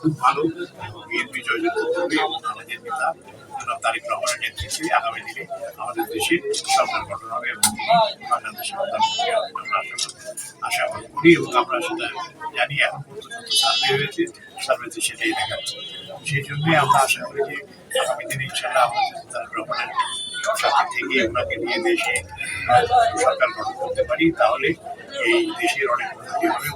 খুব ভালো। বিএনপি জয়যুক্ত করবে এবং আমাদের নেতা জনাব তারিক রহমানের নেতৃত্বে আগামী দিনে আমাদের দেশে সরকার গঠন হবে এবং বাংলাদেশের প্রধানমন্ত্রী আমরা আশা করি- এবং আমরা সেটা জানি এখন পর্যন্ত সার্ভে হয়েছে সার্ভেতে সেটাই দেখাচ্ছে। সেই জন্যই আমরা আশা করি যে আগামী দিনে ইনশাল্লাহ আমাদের তারিক রহমানের সাথে থেকে ওনাকে নিয়ে দেশে সরকার গঠন করতে পারি, তাহলে এই দেশের অনেক উন্নতি হবে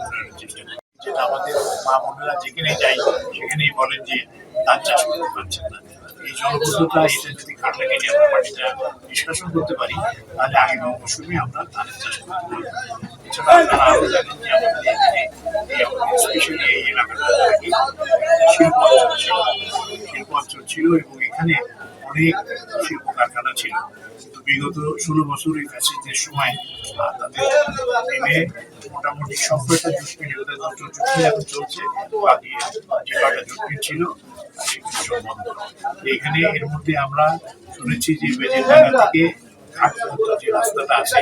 যেটা আমাদের মা বোনেরা যেখানে যাই সেখানেই বলেন যে ধান চাষ করতে পারছেন না। এই জলবদ্ধতা এটা যদি কাটলে কেটে আমরা মাটিটা নিষ্কাশন করতে পারি, তাহলে আগামী মৌসুমে আমরা ধানের চাষ করতে যে আমাদের এখানে এই এলাকাটা শিল্প ছিল। শিল্প অঞ্চল ছিল এবং এখানে অনেক শিল্প কারখানা ছিল। বিগত ষোলো বছর এই ফ্যাসিলিটির সময় তাদের মোটামুটি সব কয়টা জুটমিল দুটো জুটমিল এখন চলছে। যে কয়টা জুটমিল ছিল এখানে এর মধ্যে আমরা শুনেছি যে বেজেরডাঙ্গা থেকে ঘাট যে রাস্তাটা আছে,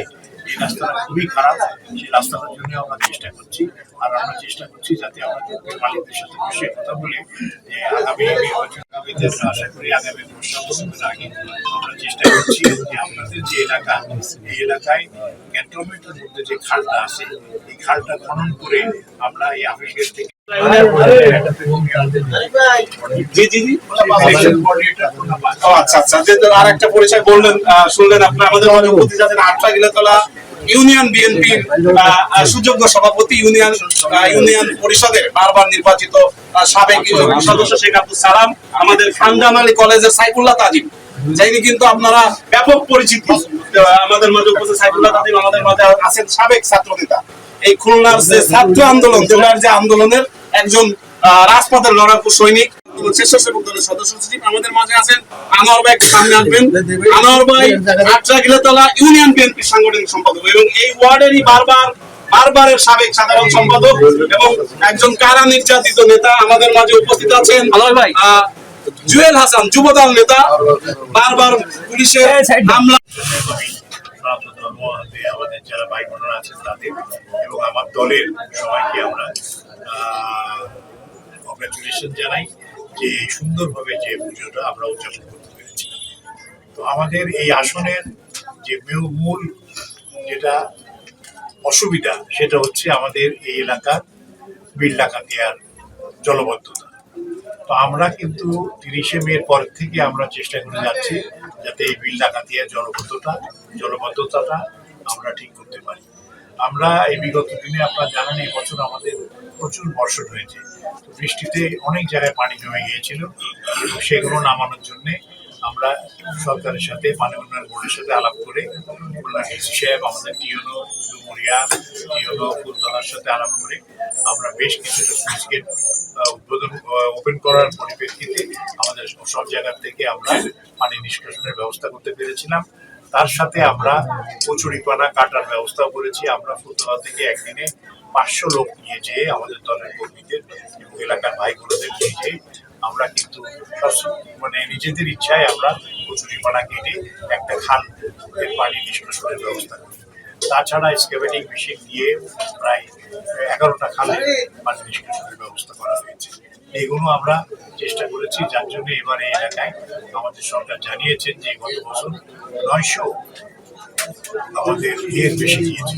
এই রাস্তাটা খুবই খারাপ। সেই রাস্তাটার জন্য আমরা চেষ্টা করছি, আর আমরা চেষ্টা করছি যাতে আমরা মালিকদের সাথে বসে কথা বলে, যে আগামী নির্বাচন আগামীতে আশা করি আগামী আগে আমরা চেষ্টা করছি যে আপনাদের যে এলাকা এই এলাকায় ক্যান্টনমেন্টের মধ্যে যে খালটা আছে এই খালটা খনন করে আমরা এই থেকে আচ্ছা আচ্ছা। আর একটা পরিচয় বললেন শুনলেন আপনার। আমাদের মাঝে উপস্থিত আছেন আটটা গিলাতলা ইউনিয়ন বিএনপির সুযোগ্য সভাপতি ইউনিয়ন ইউনিয়ন পরিষদের বারবার নির্বাচিত সাবেক সদস্য শেখ আব্দুল সালাম, আমাদের খানজাম আলী কলেজের সাইফুল্লাহ তাজিম, যিনি কিন্তু আপনারা ব্যাপক পরিচিত আমাদের মাঝে উপস্থিত সাইফুল্লাহ তাজিম, আমাদের মাঝে আছেন সাবেক ছাত্র নেতা এই খুলনার যে ছাত্র আন্দোলন, খুলনার যে আন্দোলনের একজন রাজপথের লড়াকু সৈনিক স্বেচ্ছাসেবক দলের সদস্য সচিব আমাদের মাঝে আছেন আনোয়ার ভাই সামনে আসবেন। আনোয়ার ভাই আটরা গিলাতলা ইউনিয়ন বিএনপির সাংগঠনিক সম্পাদক এবং এই ওয়ার্ডেরই বারবার বারবারের সাবেক সাধারণ সম্পাদক এবং একজন কারা নির্যাতিত নেতা আমাদের মাঝে উপস্থিত আছেন। আনোয়ার ভাই। জুয়েল হাসান যুবদল নেতা বারবার পুলিশের হামলা আমি সনাতন ধর্ম যে আমাদের যারা ভাই বোনেরা আছেন তাদের এবং আমার দলের সবাইকে আমরা কংগ্রাচুলেশন জানাই। যে সুন্দরভাবে যে পুজোটা আমরা উদযাপন করতে পেরেছি। তো আমাদের এই আসনের যে মূল- যেটা অসুবিধা, সেটা হচ্ছে আমাদের এই এলাকার বিল্লাকাতিয়ার জলবদ্ধতা। তো আমরা কিন্তু তিরিশে মের পর থেকে আমরা চেষ্টা করে যাচ্ছি যাতে এই বিল ডাকাতিয়া জলবদ্ধতা জলবদ্ধতাটা আমরা ঠিক করতে পারি। আমরা এই বিগত দিনে আপনারা জানেন, এই বছর আমাদের প্রচুর বর্ষণ হয়েছে। বৃষ্টিতে অনেক জায়গায় পানি জমে গিয়েছিল। সেগুলো নামানোর জন্য আমরা সরকারের সাথে পানি উন্নয়ন বোর্ডের সাথে আলাপ করে ডিসি সাহেব, আমাদের টিওনো ডুমুরিয়া, টিওনো ফুলতলার সাথে আলাপ করে আমরা বেশ কিছুটা সুইচ গেট উদ্বোধন ওপেন করার পরিপ্রেক্ষিতে আমাদের সব জায়গার থেকে আমরা পানি নিষ্কাশনের ব্যবস্থা করতে পেরেছিলাম। তার সাথে আমরা কচুরিপানা কাটার ব্যবস্থাও করেছি। আমরা ফুলতলা থেকে একদিনে পাঁচশো লোক নিয়ে যেয়ে আমাদের দলের কর্মীদের এবং এলাকার ভাই বোনদের নিয়ে যেয়ে আমরা কিন্তু মানে নিজেদের ইচ্ছায় আমরা কচুরিপানা কেটে একটা খাল পানি নিষ্কাশনের ব্যবস্থা করি। তাছাড়া স্কেভেটিং মেশিন দিয়ে প্রায় এগারোটা খালে পানি নিষ্কাশনের ব্যবস্থা করা হয়েছে। এগুলো আমরা চেষ্টা করেছি, যার জন্য এবার এই এলাকায় আমাদের সরকার জানিয়েছেন যে গত বছর নয়শো আমাদের এর বেশি দিয়েছে।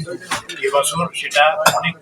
এবছর সেটা অনেক